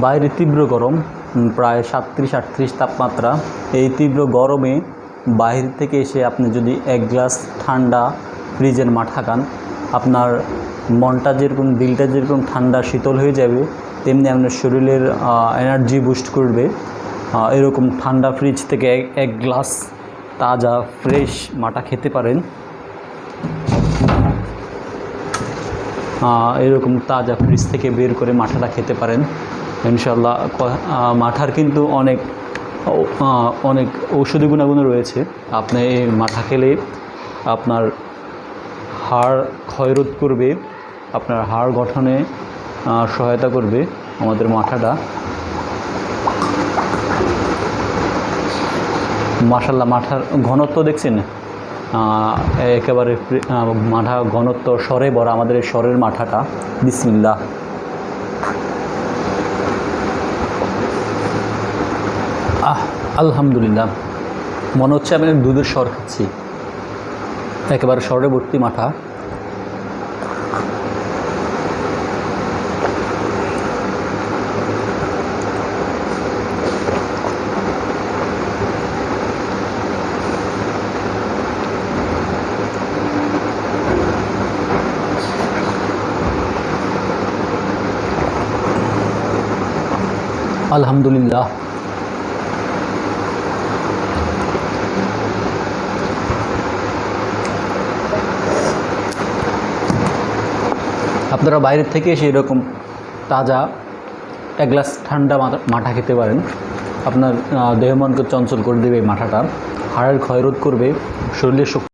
বাইরে তীব্র গরম প্রায় সাতত্রিশ, আটত্রিশ তাপমাত্রা। এই তীব্র গরমে বাইরে থেকে এসে আপনি যদি এক গ্লাস ঠান্ডা ফ্রিজের মাঠা খান, আপনার মনটা যেরকম, দিলটা যেরকম ঠান্ডা, শীতল হয়ে যাবে, তেমনি আপনার শরীরের এনার্জি বুস্ট করবে। এরকম ঠান্ডা ফ্রিজ থেকে এক- গ্লাস তাজা ফ্রেশ মাটা খেতে পারেন। এরকম তাজা ফ্রিজ থেকে বের করে মাঠাটা খেতে পারেন। ইনশাল্লাহ মাঠার কিন্তু অনেক অনেক ঔষধি গুণাগুণ রয়েছে। আপনি এই মাথা খেলে আপনার হাড় ক্ষয়রোধ করবে, আপনার হাড় গঠনে সহায়তা করবে আমাদের মাথাটা মাশাল্লাহ মাঠার ঘনত্ব দেখছেন? একেবারে মাঠা ঘনত্ব স্বরে বড় আমাদের এই স্বরের মাঠাটা। বিসমিল্লা আহ, আলহামদুলিল্লাহ। মনে হচ্ছে আমি দুধের স্বর খাচ্ছি। একেবারে স্বরে ভর্তি মাঠা। আলহামদুলিল্লাহ। আপনারা বাইরের থেকে এসে এরকম তাজা এক গ্লাস ঠান্ডা মাঠা খেতে পারেন। আপনার আহ, দেহ মনকে চঞ্চল করে দেবে মাঠাটা। হাড়ের ক্ষয়রোধ করবে শরীরের শক্তি